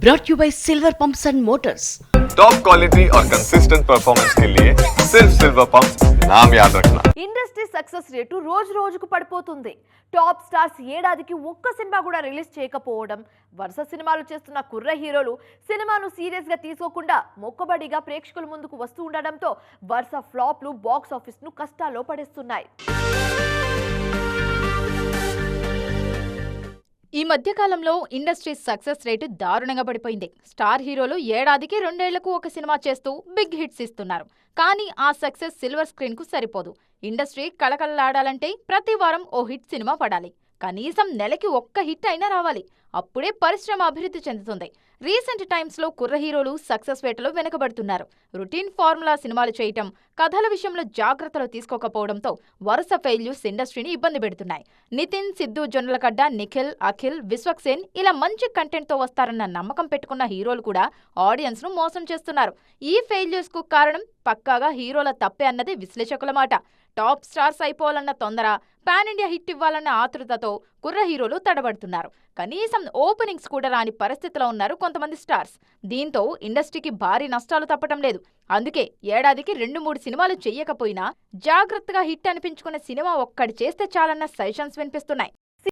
brought you by Silver Pumps and Motors. Top quality और consistent performance के लिए सिर्फ सिल्वर पंप नाम याद रखना ఇండస్ట్రీ సక్సెస్ రేటు రోజు రోజుకు పడిపోతుంది టాప్ స్టార్స్ ఏడాదికి ఒక్క సినిమా కూడా రిలీజ్ చేయకపోవడం వరుస సినిమాలు చేస్తున్న కుర్ర హీరోలు సినిమాను సీరియస్ గా తీసుకోకుండా మొక్కబడిగా ప్రేక్షకుల ముందుకు వస్తూ ఉండడంతో వరుస ఫ్లాప్లు బాక్స్ ఆఫీస్ ను కష్టాల్లో పడేస్తున్నాయి ఈ మధ్య కాలంలో ఇండస్ట్రీ సక్సెస్ రేటు దారుణంగా పడిపోయింది. స్టార్ హీరోలు ఏడాదికి రెండేళ్ళకు ఒక సినిమా చేస్తూ బిగ్ హిట్స్ ఇస్తున్నారు. కానీ ఆ సక్సెస్ సిల్వర్ స్క్రీన్కు సరిపోదు. ఇండస్ట్రీ కళకళలాడాలంటే ప్రతి వారం ఓ హిట్ సినిమా పడాలి. కనీసం నెలకి ఒక్క హిట్ అయినా రావాలి. అప్పుడే పరిశ్రమ అభివృద్ధి చెందుతుంది. రీసెంట్ టైమ్స్లో కుర్ర హీరోలు సక్సెస్ వేటలో వెనుకబడుతున్నారు. రొటీన్ ఫార్ములా సినిమాలు చేయటం కథల విషయంలో జాగ్రత్తలు తీసుకోకపోవడంతో వరుస ఫెయిల్యూస్ ఇండస్ట్రీని ఇబ్బంది పెడుతున్నాయి. నితిన్ సిద్ధు జొన్నలగడ్డ నిఖిల్ అఖిల్ విశ్వక్సేన్ ఇలా మంచి కంటెంట్తో వస్తారన్న నమ్మకం పెట్టుకున్న హీరోలు కూడా ఆడియన్స్ను మోసం చేస్తున్నారు. ఈ ఫెయిల్యూస్కు కారణం పక్కాగా హీరోల తప్పే అన్నది విశ్లేషకుల మాట. టాప్ స్టార్స్ అయిపోవాలన్న తొందర పాన్ ఇండియా హిట్ ఇవ్వాలన్న ఆతృతతో కుర్ర హీరోలు తడబడుతున్నారు. కనీసం ఓపెనింగ్స్ కూడా రాని పరిస్థితిలో ఉన్నారు కొంతమంది స్టార్స్. దీంతో ఇండస్ట్రీకి భారీ నష్టాలు తప్పటం లేదు. అందుకే ఏడాదికి రెండు మూడు సినిమాలు చెయ్యకపోయినా జాగ్రత్తగా హిట్ అనిపించుకున్న సినిమా ఒక్కటి చేస్తే చాలన్న సజెషన్స్ వినిపిస్తున్నాయి.